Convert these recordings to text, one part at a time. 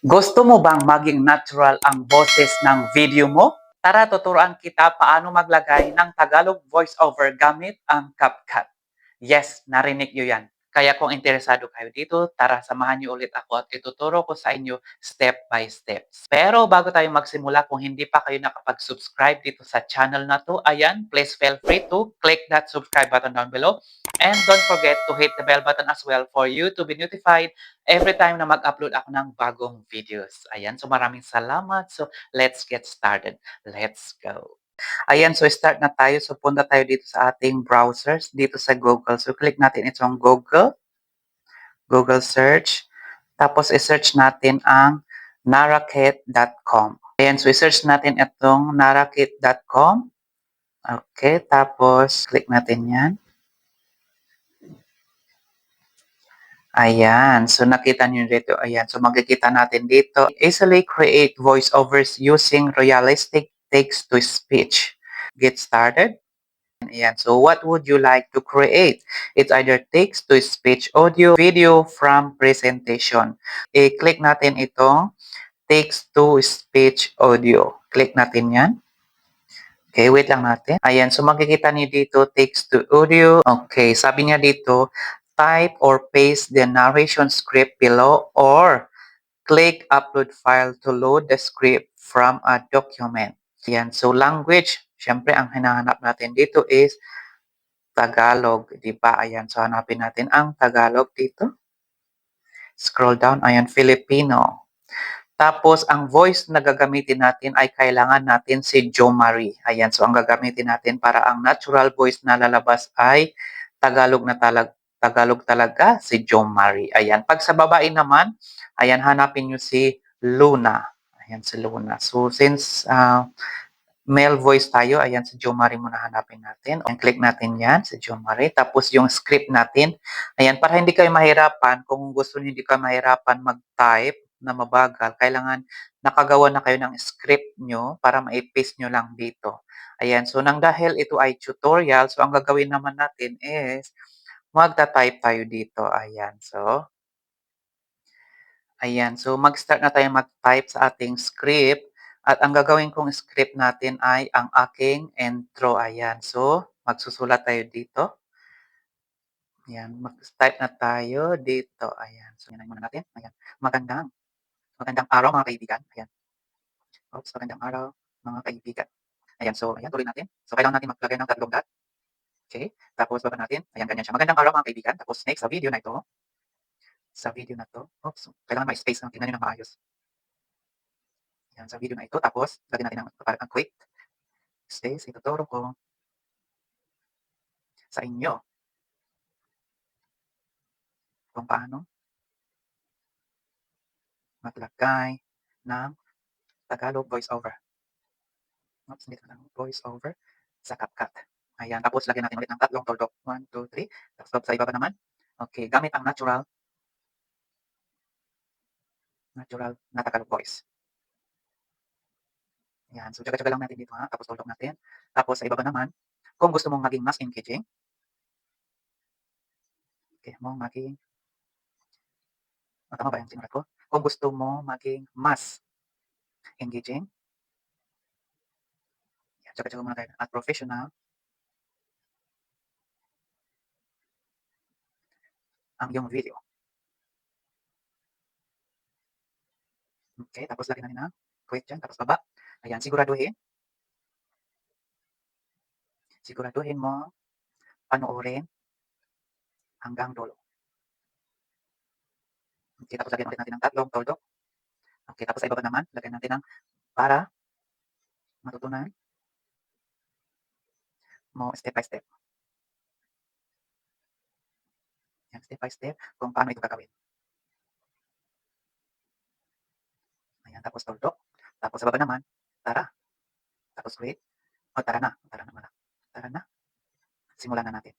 Gusto mo bang maging natural ang boses ng video mo? Tara, tuturuan kita paano maglagay ng Tagalog voiceover gamit ang CapCut. Yes, narinig nyo yan. Kaya kung interesado kayo dito, tara samahan niyo ulit ako at ituturo ko sa inyo step by step. Pero bago tayo magsimula, kung hindi pa kayo nakapag-subscribe dito sa channel na to, ayan, please feel free to click that subscribe button down below. And don't forget to hit the bell button as well for you to be notified every time na mag-upload ako ng bagong videos. Ayan, so maraming salamat. So let's get started. Let's go. Ayan, so start na tayo. So punta tayo dito sa ating browsers, dito sa Google. So click natin itong Google, Google search. Tapos i-search natin ang narakit.com. Ayan, so i-search natin itong narakit.com. Okay, tapos click natin yan. Ayan, so nakita niyo dito, ayan, so makikita natin dito, easily create voiceovers using realistic text-to-speech. Get started. Ayan, so what would you like to create? It's either text-to-speech, audio, video from presentation. I-click natin itong text-to-speech audio. Click natin yan. Okay, wait lang natin. Ayan, so makikita niyo dito text-to-audio. Okay, sabi niya dito, type or paste the narration script below or click upload file to load the script from a document. Yan. So, language, syempre, ang hinahanap natin dito is Tagalog. Di ba? Ayan. So, hanapin natin ang Tagalog dito. Scroll down. Ayan, Filipino. Tapos, ang voice na gagamitin natin ay kailangan natin si Jo Marie. Ayan. So, ang gagamitin natin para ang natural voice na lalabas ay Tagalog na talag Tagalog talaga si Jo Marie. Ayan. Pag sa babae naman, ayan, hanapin nyo si Luna. Ayan, si Luna. So, since uh, male voice tayo, ayan, si Jo Marie muna hanapin natin. Ayan, click natin yan, si Jo Marie. Tapos yung script natin. Ayan, para hindi kayo mahirapan, kung gusto niyo hindi kayo mahirapan mag-type na mabagal, kailangan nakagawa na kayo ng script nyo para ma-paste nyo lang dito. Ayan, so nang dahil ito ay tutorial, so ang gagawin naman natin is magta-type tayo dito. Ayan, so Ayan, so mag-start na tayo mag-type sa ating script. At ang gagawin kong script natin ay ang aking intro. Ayan, so magsusulat tayo dito. Ayan, mag-type na tayo dito. Ayan, so yan muna natin. Ayan, magandang, magandang araw mga kaibigan. Ayan. Oops, magandang araw mga kaibigan. Ayan, so ayan, tuloy natin. So kailangan natin maglagay ng tatlong dot. Okay, tapos baba natin. Ayan, ganyan siya. Magandang araw mga kaibigan. Tapos next sa video na ito, sa video na to. Oops, kailangan may space lang. Tingnan nyo ng maayos. Yan, sa video na ito. Tapos, lagyan natin ang, ang quick space. Ituturo ko sa inyo kung paano maglagay ng Tagalog voiceover. Oops, dito lang voiceover sa CapCut. Ayan, tapos lagyan natin ulit ng tatlong tuldok. 1, 2, 3. Tapos sa ibaba naman. Okay, gamit ang natural natural na Tagalog voice. Yan. So, tsaga-tsaga lang natin dito ha. Tapos tuldok natin. Tapos sa ibaba naman, kung gusto mong maging mas engaging, okay, mong maging, oh, ba yung sinulat ko? Kung gusto mo maging mas engaging, yan, tsaga-tsaga muna tayo. At professional, ang iyong video. Okay, tapos lagyan natin ng dyan, tapos baba. Ayan, siguraduhin. Siguraduhin mo panoorin hanggang dulo. Okay, tapos lagyan ulit natin ng tatlong tuldok. Okay, tapos sa ibaba naman, lagyan natin ng para matutunan mo step by step. Yan, step by step kung paano ito gagawin. Ayan, tapos tuldok. Tapos sa baba naman, tara. Tapos quit. O, tara na. Tara na muna. Tara na. Simulan na natin.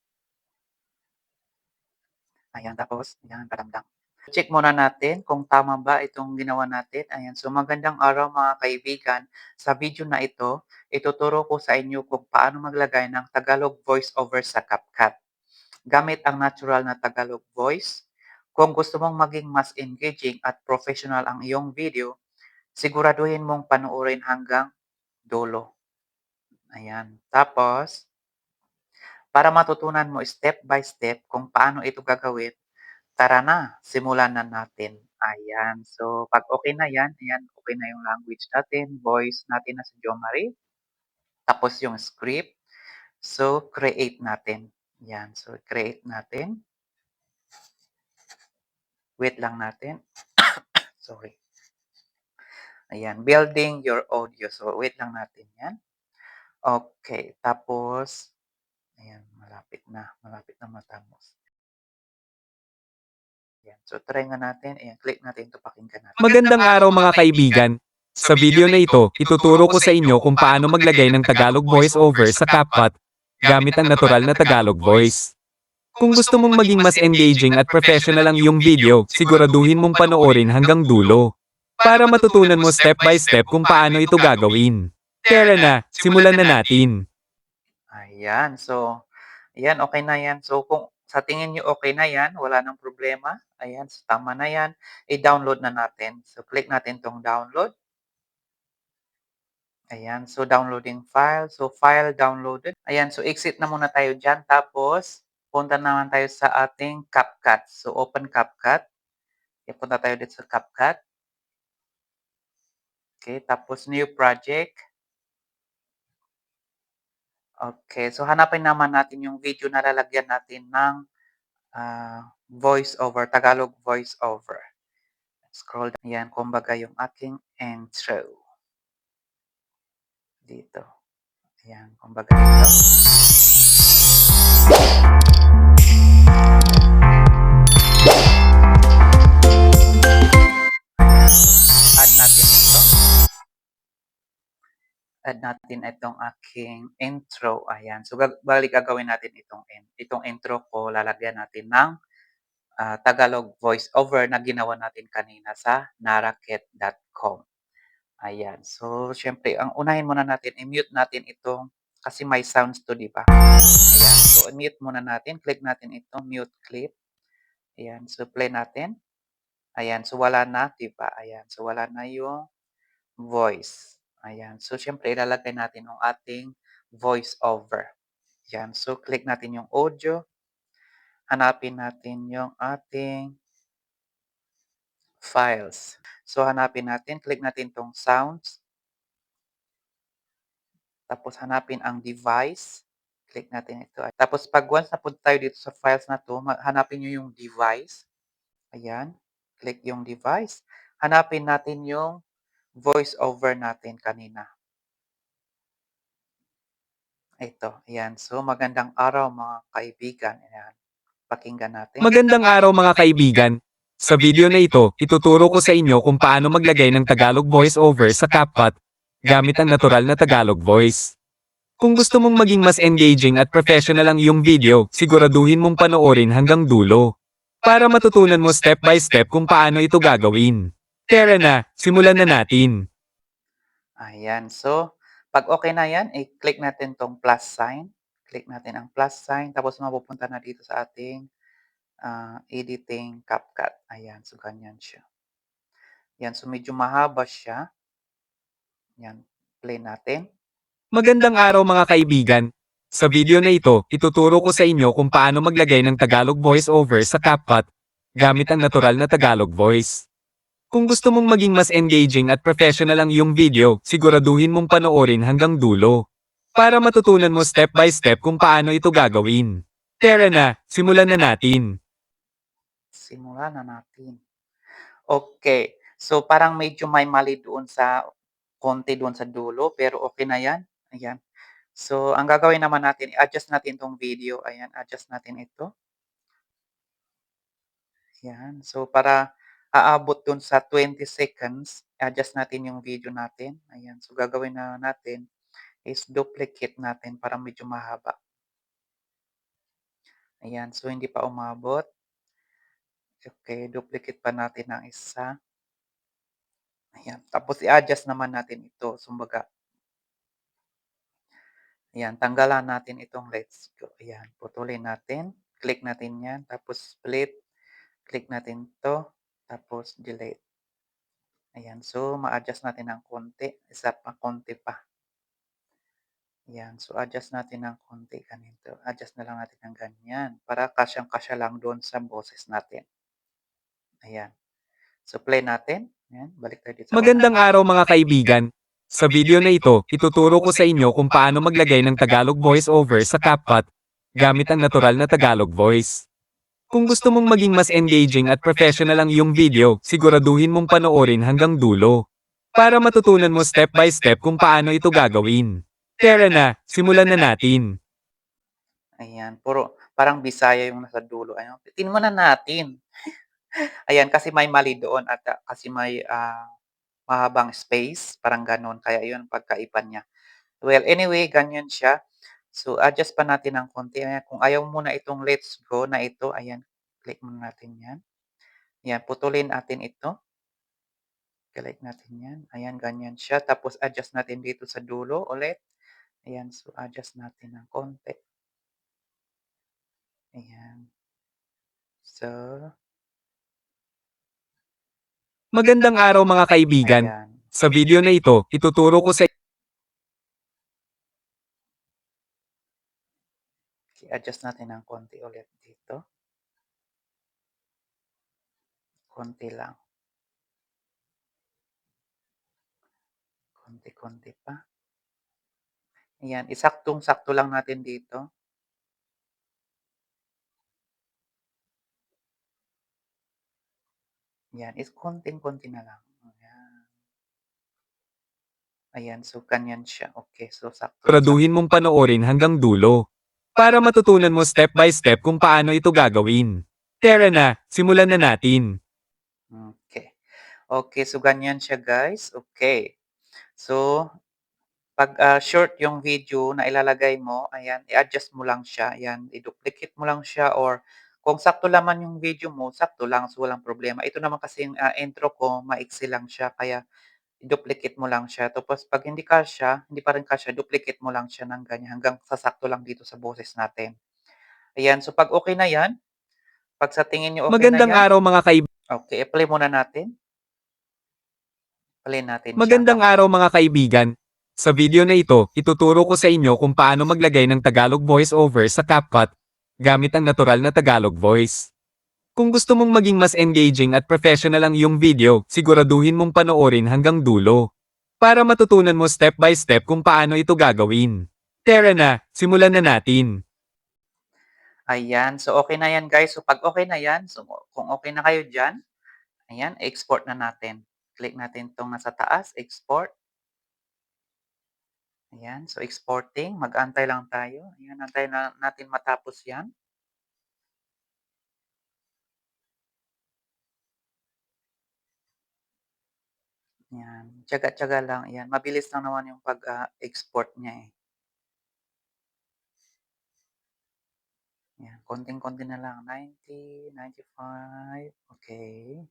Ayan, tapos, yan, padamdam. Check muna natin kung tama ba itong ginawa natin. Ayan, so magandang araw mga kaibigan. Sa video na ito, ituturo ko sa inyo kung paano maglagay ng Tagalog voice over sa CapCut. Gamit ang natural na Tagalog voice, Kung gusto mong maging mas engaging at professional ang iyong video, siguraduhin mong panoorin hanggang dulo. Ayan. Tapos, para matutunan mo step by step kung paano ito gagawin, tara na, simulan na natin. Ayan. So, pag okay na yan, ayan, okay na yung language natin, voice natin na si Jo Marie. Tapos yung script. So, create natin. Yan. So, create natin. Wait lang natin. Sorry. Ayan. Building your audio. So, wait lang natin yan. Okay. Tapos, ayan. Malapit na. Malapit na matapos. Ayan. So, try nga natin. Ayan. Click natin ito. Pakinggan natin. Magandang araw mga kaibigan. Sa video na ito, ituturo ko sa inyo kung paano maglagay ng Tagalog voiceover sa CapCut gamit ang natural na Tagalog voice. Kung gusto mong maging mas engaging at professional ang iyong video, siguraduhin mong panoorin hanggang dulo para matutunan mo step by step kung paano ito gagawin. Tara na, simulan na natin. Ayan. So, ayan, okay na yan. So, kung sa tingin nyo okay na yan, wala nang problema. Ayan, so tama na yan. I-download na natin. So, click natin tong download. Ayan, so downloading file. So, file downloaded. Ayan, so exit na muna tayo dyan. Tapos, punta naman tayo sa ating CapCut. So, open CapCut. Okay, punta tayo dito sa CapCut. Okay, tapos new project. Okay, so hanapin naman natin yung video na lalagyan natin ng ah, voice over, Tagalog voice over. Scroll down. Yan, kumbaga yung aking intro. Dito. Ayan, kumbaga dito. Add natin itong aking intro. Ayan. So, gag- bali gagawin natin itong, itong intro ko. Lalagyan natin ng ah, Tagalog voiceover na ginawa natin kanina sa narakit.com. Ayan. So, syempre, ang unahin muna natin, i-mute natin itong, kasi may sounds to, di ba? Ayan. So, i-mute muna natin. Click natin ito, mute clip. Ayan. So, play natin. Ayan. So, wala na, di ba? Ayan. So, wala na yung voice. Ayan. So, syempre, ilalagay natin ang ating voice over. Ayan. So, click natin yung audio. Hanapin natin yung ating files. So, hanapin natin. Click natin tong sounds. Tapos, hanapin ang device. Click natin ito. Tapos, pag once napunta tayo dito sa files na to, hanapin nyo yung device. Ayan. Click yung device. Hanapin natin yung voice over natin kanina. Ito. Ayan. So, magandang araw mga kaibigan. Ayan. Pakinggan natin. Magandang araw mga kaibigan. Sa video na ito, ituturo ko sa inyo kung paano maglagay ng Tagalog voiceover sa CapCut gamit ang natural na Tagalog voice. Kung gusto mong maging mas engaging at professional ang iyong video, siguraduhin mong panoorin hanggang dulo para matutunan mo step by step kung paano ito gagawin. Tara na, simulan na natin. Ayan. So, pag okay na yan, i-click natin tong plus sign. Click natin ang plus sign. Tapos mapupunta na dito sa ating ah, editing CapCut. Ayan. So, ganyan siya. Yan. So, medyo mahaba siya. Yan. Play natin. Magandang araw mga kaibigan. Sa video na ito, ituturo ko sa inyo kung paano maglagay ng Tagalog voiceover sa CapCut gamit ang natural na Tagalog voice. Kung gusto mong maging mas engaging at professional ang iyong video, siguraduhin mong panoorin hanggang dulo para matutunan mo step by step kung paano ito gagawin. Tara na, simulan na natin. Simulan na natin. Okay. So, parang medyo may mali doon sa konti doon sa dulo, pero okay na yan. Ayan. So, ang gagawin naman natin, i-adjust natin tong video. Ayan, adjust natin ito. Ayan. So, para aabot dun sa 20 seconds, adjust natin yung video natin. Ayan. So, gagawin na natin is duplicate natin para medyo mahaba. Ayan. So, hindi pa umabot. Okay. Duplicate pa natin ng isa. Ayan. Tapos, i-adjust naman natin ito. Sumbaga. Ayan. Tanggalan natin itong let's go. Ayan. Putulin natin. Click natin yan. Tapos, split. Click natin 'to, tapos delete. Ayan, so ma-adjust natin ng konti, isa pa, konti pa. Ayan, so adjust natin ng konti, ganito. Adjust na lang natin ng ganyan, para kasyang-kasya lang doon sa boses natin. Ayan. So play natin, ayan, balik tayo dito Magandang araw mga kaibigan. Sa video na ito, ituturo ko sa inyo kung paano maglagay ng Tagalog voiceover sa CapCut gamit ang natural na Tagalog voice. Kung gusto mong maging mas engaging at professional ang iyong video, siguraduhin mong panoorin hanggang dulo. Para matutunan mo step by step kung paano ito gagawin. Tara na, simulan na natin. Ayan, puro parang Bisaya yung nasa dulo. Ayun, tingnan muna natin. Ayan, kasi may mali doon at ah, kasi may ah, mahabang space, parang gano'n. Kaya yun ang pagkaiba niya. Well, anyway, ganyan siya. So, adjust pa natin ng konti. Ayan, kung ayaw mo na itong let's go na ito, ayan, click muna natin yan. Ayan, putulin natin ito. Click natin yan. Ayan, ganyan siya. Tapos, adjust natin dito sa dulo ulit. Ayan, so adjust natin ng konti. Ayan. So, Magandang araw mga kaibigan. ayan. Sa video na ito, ituturo ko sa I-adjust natin ng konti ulit dito. Konti lang. Konti-konti pa. Ayan, isaktong-sakto lang natin dito. Ayan, is konting-konti na lang. Ayan. Ayan, so ganyan siya. Okay, so sakto. siguraduhin mong panoorin hanggang dulo. Para matutunan mo step by step kung paano ito gagawin. Tara na, simulan na natin. Okay. Okay, so ganyan siya guys. Okay. So, pag ah, short yung video na ilalagay mo, ayan, i-adjust mo lang siya. Ayan, i-duplicate mo lang siya or kung sakto laman yung video mo, sakto lang, so walang problema. Ito naman kasi yung ah, intro ko, maiksi lang siya, kaya i-duplicate mo lang siya. Tapos pag hindi kasya, hindi pa rin kasya, duplicate mo lang siya ng ganyan hanggang sasakto lang dito sa boses natin. Ayan, so pag okay na yan, pag sa tingin nyo okay Magandang na yan, araw mga kaibigan. okay, i-play muna natin. Play natin siya. Magandang araw mga kaibigan. Sa video na ito, ituturo ko sa inyo kung paano maglagay ng Tagalog voiceover sa CapCut gamit ang natural na Tagalog voice. Kung gusto mong maging mas engaging at professional ang iyong video, siguraduhin mong panoorin hanggang dulo. Para matutunan mo step by step kung paano ito gagawin. Tara na, simulan na natin. Ayan, so okay na yan guys. So pag okay na yan, so kung okay na kayo dyan, ayan, export na natin. Click natin itong nasa taas, export. Ayan, so exporting, mag-antay lang tayo. Ayan, antay na natin matapos yan. Ayan, tiyaga-tiyaga lang. Ayan, mabilis lang naman yung pag-export niya eh. Ayan, konting-konti na lang. 90, 95, okay.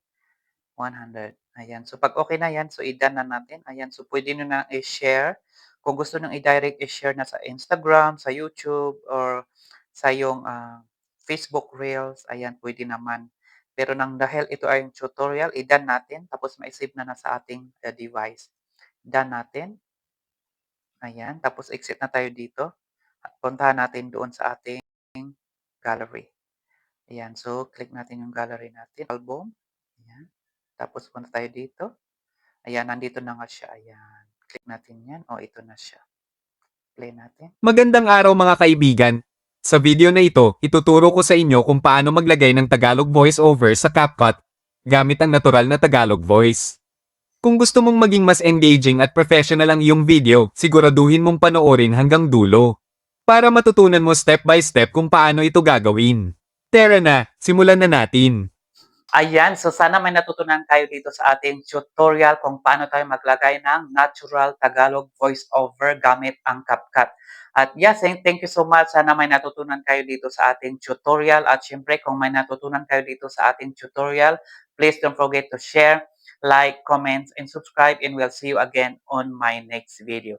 100. Ayan, so pag okay na yan, so i-done na natin. Ayan, so pwede nyo na i-share. Kung gusto nyo i-direct, i-share na sa Instagram, sa YouTube, or sa yung ah, Facebook Reels. Ayan, pwede naman. Pero nang dahil ito ay tutorial, i-done natin. Tapos ma-save na na sa ating ah, device. Done natin. Ayan, tapos exit na tayo dito. At puntahan natin doon sa ating gallery. Ayan, so click natin yung gallery natin. Album. Ayan. Tapos punta tayo dito. Ayan, nandito na nga siya. Ayan. Click natin yan. O, ito na siya. Play natin. Magandang araw mga kaibigan. Sa video na ito, ituturo ko sa inyo kung paano maglagay ng Tagalog voiceover sa CapCut gamit ang natural na Tagalog voice. Kung gusto mong maging mas engaging at professional ang iyong video, siguraduhin mong panoorin hanggang dulo. Para matutunan mo step by step kung paano ito gagawin. Tara na, simulan na natin. Ayan, so sana may natutunan kayo dito sa ating tutorial kung paano tayo maglagay ng natural Tagalog voiceover gamit ang CapCut. At yes, thank thank you so much. Sana may natutunan kayo dito sa ating tutorial. At syempre, kung may natutunan kayo dito sa ating tutorial, please don't forget to share, like, comment, and subscribe. And we'll see you again on my next video.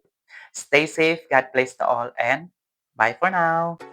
Stay safe, God bless to all, and bye for now.